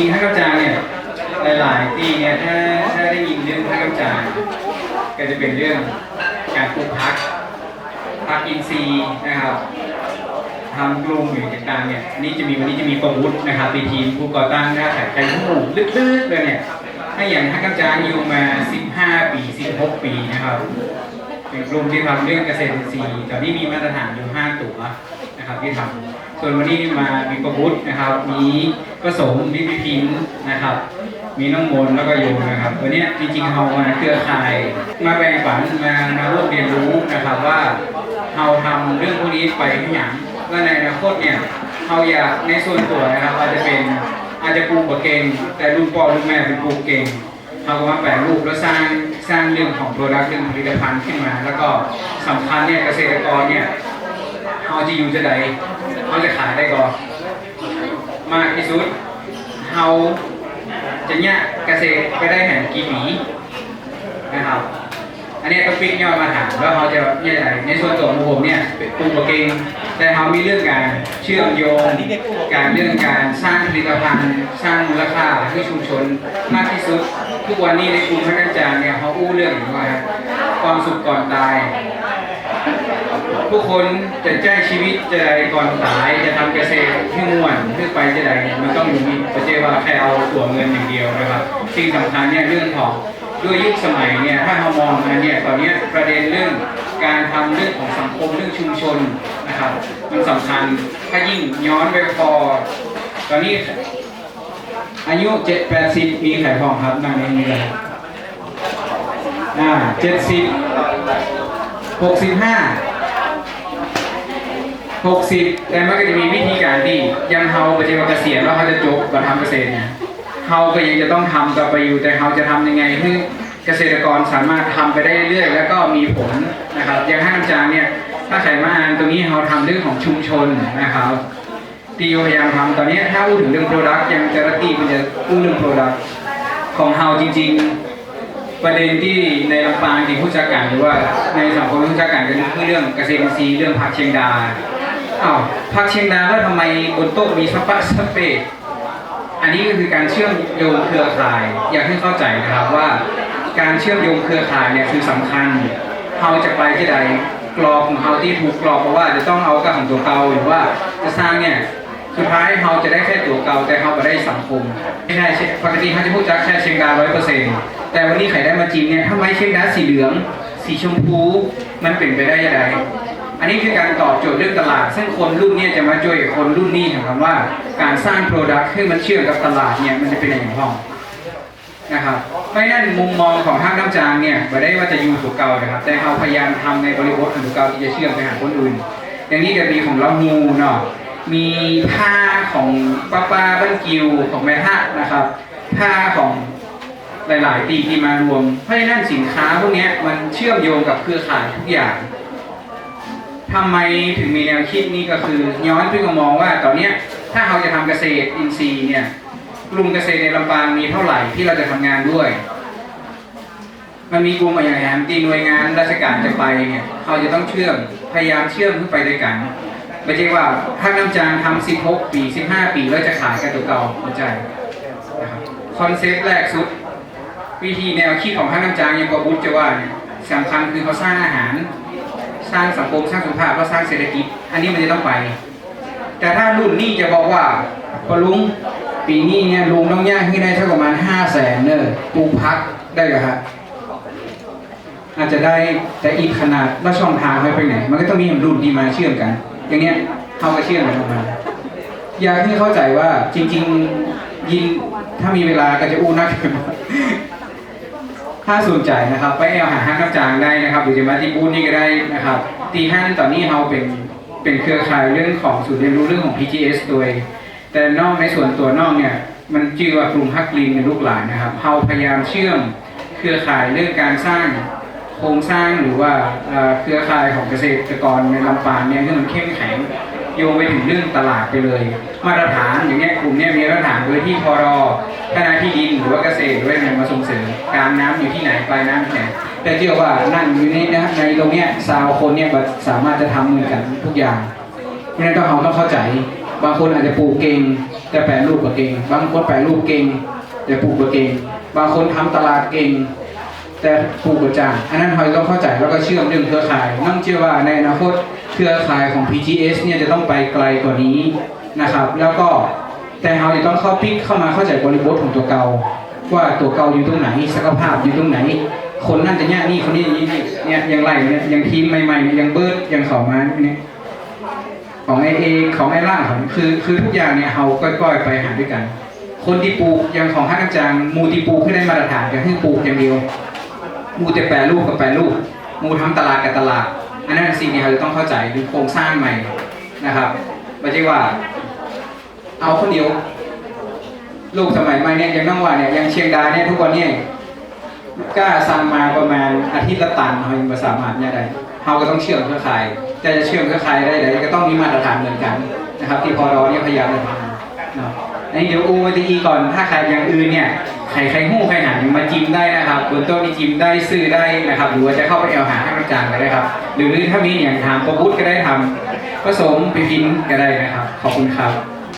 ริงๆท่านกำจางเนี่ยหลายๆปีเนี่ยถ้าถ้าได้ยินเรื่องท่านกำจางก็จะเป็นเรื่องการปลูกพักพักอินทรีย์นะครับทำกลุ่มหรือต่างๆเนี่ยอันนี้จะมีวันนี้จะมีประวุฒินะครับเป็นทีมผู้ก่อตั้งหน้าขายไก่ผู้หมูลึกๆเลยเนี่ยถ้าอย่างท่านกำจางอยู่มา 15 ปี 16 ปีนะครับเป็นกลุ่มที่ทำเรื่องเกษตรอินทรีย์ตอนนี้มีมาตรฐานอยู่ 5 ตัวนะครับที่ทำ ส่วนวันนี้มามีประวุฒินะครับ มีผสมมีพิพินนะครับ มีน้องมนต์แล้วก็โยมนะครับ วันนี้จริงๆเรามาเครือข่าย มาแบ่งปันมามาร่วมเรียนรู้นะครับว่าเราทำเรื่องพวกนี้ไปที่อย่างว่าในอนาคตเนี่ยเราอยากในส่วนตัวนะครับอาจจะเป็นอาจจะปลูกบะเก่ง แต่รุ่นพ่อรุ่นแม่เป็นปลูกเก่งเราก็มาแปลรูปแล้วสร้างสร้างเรื่องของโปรดักต์เรื่องผลิตภัณฑ์ขึ้นมา แล้วก็สำคัญเนี่ยเกษตรกรเนี่ยเขาจะอยู่จะใด เขาจะขายได้ก่อนมากที่สุดเขาจะเนี่ยเกษตรไปได้แห่งกี่ปีนะครับ อันนี้ต้องปิ๊กย่อมาถามว่าเขาจะเนี่ยไรในส่วนตัวของผมเนี่ยเป็นปลูกเก่งแต่เขามีเรื่องการเชื่อมโยงการเรื่องการสร้างผลิตภัณฑ์ สร้างมูลค่าให้ชุมชนมากที่สุด ทุกวันนี้ในกลุ่มพนักงานเนี่ยเขาอู้เรื่องอย่างว่าความสุขก่อนตาย ทุกคนจะแจ้งชีวิตจะใดก่อนตายจะทำเกษตรให้ม่วนให้ไปจะใดเนี่ยมันต้องมีประเจว่าแค่เอาตัวเงินอย่างเดียวนะครับสิ่งสำคัญเนี่ยเรื่องของด้วยยุคสมัยเนี่ยถ้าเรามองมาเนี่ยตอนนี้ประเด็นเรื่องการทำเรื่องของสังคมเรื่องชุมชนนะครับมันสำคัญถ้ายิ่งย้อนไปพอตอนนี้อายุเจ็ดแปดสิบมีไข่ทองครับนั่งในนี้เลยอ่าเจ็ดสิบหกสิบห้า หกสิบแต่มันก็จะมีวิธีการที่ยังเฮาปฏิบัติเกษียณแล้วเขาจะจบมาทำเกษตรเนี่ยเฮาก็ยังจะต้องทำต่อไปอยู่แต่เฮาจะทำยังไงให้เกษตรกรสามารถทำไปได้เรื่อยแล้วก็มีผลนะครับอย่างห้างจางเนี่ยถ้าใครมาอ่านตรงนี้เฮาทำเรื่องของชุมชนนะครับที่พยายามทำตอนนี้ถ้าพูดถึงเรื่องโปรดักต์ยังจะรัตตี้มันจะพูดเรื่องโปรดักต์ของเฮาจริง ๆ ประเด็นที่ในลำปางที่ผู้จัดการหรือว่าในสังคมผู้จัดการกันคือเรื่องเกษตรอินทรีย์เรื่องผักเชียงดา อ้าวพักเชียงดาวแล้วทำไมบนโต๊ะมีสปาสเปรดอันนี้ก็คือการเชื่อมโยงเครือข่าย อยากให้เข้าใจนะครับว่า การเชื่อมโยงเครือข่ายเนี่ยคือสำคัญเราจะไปที่ใดกรอบของเราที่ถูกกรอบเพราะว่าจะต้องเอากับของตัวเก่าหรือว่าจะสร้างเนี่ยสุดท้ายเราจะได้แค่ตัวเก่าแต่เราไม่ได้สังคมไม่ใช่ปกติเขาจะพูดจักแค่เชียงดาวร้อยเปอร์เซ็นต์แต่วันนี้ใครได้มาจริงเนี่ยทำไมเชียงดาวสีเหลือง สีชมพูมันเป็นไปได้ยังไง อันนี้คือการตอบโจทย์เรื่องตลาด ซึ่งคนรุ่นนี้จะมาช่วยคนรุ่นนี้ถามว่า การสร้างโปรดักต์ให้มันเชื่อมกับตลาดเนี่ยมันจะเป็นอย่างไรบ้างนะครับไม่นั่นมุมมองของท่านน้ำจางเนี่ยไม่ได้ว่าจะอยู่ตัวเก่านะครับ แต่เขาพยายามทำในบริบทของตัวเก่าที่จะเชื่อมไปหาคนอื่น อย่างนี้ก็มีของเรางูเนาะมีผ้าของป้าป้าบ้านกิวของแม่ทะนะครับผ้าของหลาย ๆ ตีที่มารวม เพราะฉะนั้นสินค้าพวกนี้มันเชื่อมโยงกับเครือข่ายทุกอย่าง ทำไมถึงมีแนวคิดนี้ก็คือ ย้อนขึ้นมามองว่าตอนเนี้ยถ้าเราจะทำเกษตรอินทรีย์เนี่ยกลุ่มเกษตรในลำปางมีเท่าไหร่ที่เราจะทำงานด้วย มันมีกลุ่มอย่างไรที่หน่วยงานราชการจะไปเนี่ยเขาจะต้องเชื่อมพยายามเชื่อมขึ้นไปด้วยกันไม่ใช่ว่าถ้าน้ำจางทำ16ปี15ปีแล้วจะขายกันตัวเก่าไม่ใช่นะครับคอนเซปต์แรกสุด วิธีแนวคิดของท่านน้ำจางยังกว่าบุญจะว่าเนี่ยสำคัญคือเขาสร้างอาหาร สร้างสังคมสร้างสุขภาพก็สร้างเศรษฐกิจ อันนี้มันจะต้องไป แต่ถ้ารุ่นนี้จะบอกว่าพอลุงปีนี้เนี่ยลุงต้องย่างให้ได้สักประมาณห้าแสนเนอะปลูกพักได้เหรอครับอาจจะได้แต่อีกขนาดแล้วช่องทางไปไปไหน มันก็ต้องมีรุ่นที่มาเชื่อมกัน อย่างเงี้ยเขาก็เชื่อมกันออกมาอยากให้เข้าใจว่าจริง ๆยินถ้ามีเวลาก็จะอู้นัก ถ้าสนใจนะครับ ไปเอาหาห้างน้ำจางได้นะครับหรือจะมาที่บูธนี่ก็ได้นะครับ ตีห้างตอนนี้เราเป็นเป็นเครือข่ายเรื่องของศูนย์เรียนรู้เรื่องของ PGS โดยแต่นอกในส่วนตัวนอกเนี่ยมันชื่อว่ากลุ่มฮักลินในลูกหลานนะครับเราพยายามเชื่อมเครือข่ายเรื่องการสร้างโครงสร้างหรือว่าเอ่อเครือข่ายของเกษตรกรในลำปางเนี่ยที่มันเข้มแข็ง โยงไปถึงเรื่องตลาดไปเลย มาตรฐานอย่างเงี้ยกลุ่มเนี้ยมีมาตรฐานโดยที่พรคณะที่ดินหรือว่าเกษตรหรือว่าอะไรมาส่งเสริมการน้ำอยู่ที่ไหนปลายน้ำที่ไหนแต่เชื่อว่านั่งอยู่ในนะในตรงเนี้ยซาวคนเนี่ยสามารถจะทำเหมือนกันทุกอย่างเพราะนั้นต้องเราต้องเข้าใจ บางคนอาจจะปลูกเก่งแต่แปลรูปก็เก่ง บางคนแปลรูปเก่งแต่ปลูกก็เก่ง บางคนทำตลาดเก่งแต่ปลูกประจางอันนั้นเราต้องเข้าใจแล้วก็เชื่อมเรื่องเครือข่ายน้องเชื่อว่าในอนาคต เครือข่ายของ PGS เนี่ยจะต้องไปไกลกว่านี้นะครับ แล้วก็แต่เราจะต้องเข้าพิกเข้ามาเข้าใจบริบทของตัวเก่าว่าตัวเก่าอยู่ตรงไหนศักยภาพอยู่ตรงไหน คนนั่นจะเนี่ยนี่คนนี้อย่างนี้เนี่ยยังไล่เนี่ยยังทีมใหม่ๆเนี่ยยังเบิร์ดยังเข้ามาเนี่ยของไอเอของไอล่าของคือคือทุกอย่างเนี่ยเราก้อยๆไปหาด้วยกัน คนที่ปลูกอย่างของฮักจางมูที่ปลูกให้ได้มาตรฐานอย่างที่ปลูกอย่างเดียวมูแต่แปรรูปกับแปรรูปมูทำตลาดกับตลาด นนั้นสิ่งที่เราจะต้องเข้าใจคือโครงสร้างใหม่นะครับไม่ใช่ว่า เอาคนเดียวลูกสมัยใหม่เนี่ยยังต้องว่าเนี่ยยังเชียงดาเนี่ยทุกวันเนี่ยกล้าสั่งมาประมาณอาทิตย์ละตันเขายังไม่สามารถเนี่ยได้เราก็ต้องเชื่อมเครือข่ายแต่จะเชื่อมเครือข่ายได้เลยก็ต้องมีมาตรฐานเหมือนกันนะครับ ที่พอรอเนี่ยพยายามจะทำ เนาะอันนี้เดี๋ยวอูมาตีก่อนถ้าใครอย่างอื่นเนี่ยใครใครหู้ใครหายังมาจิ้มได้นะครับบนโต๊ะนี่จิ้มได้ซื้อได้นะครับ หรือว่าจะเข้าไปเอลหาให้กระจานก็ได้ครับ หรือถ้ามีอย่างถามประพุทธก็ได้ทำผสมไปพิมพ์ก็ได้นะครับ ขอบคุณครับ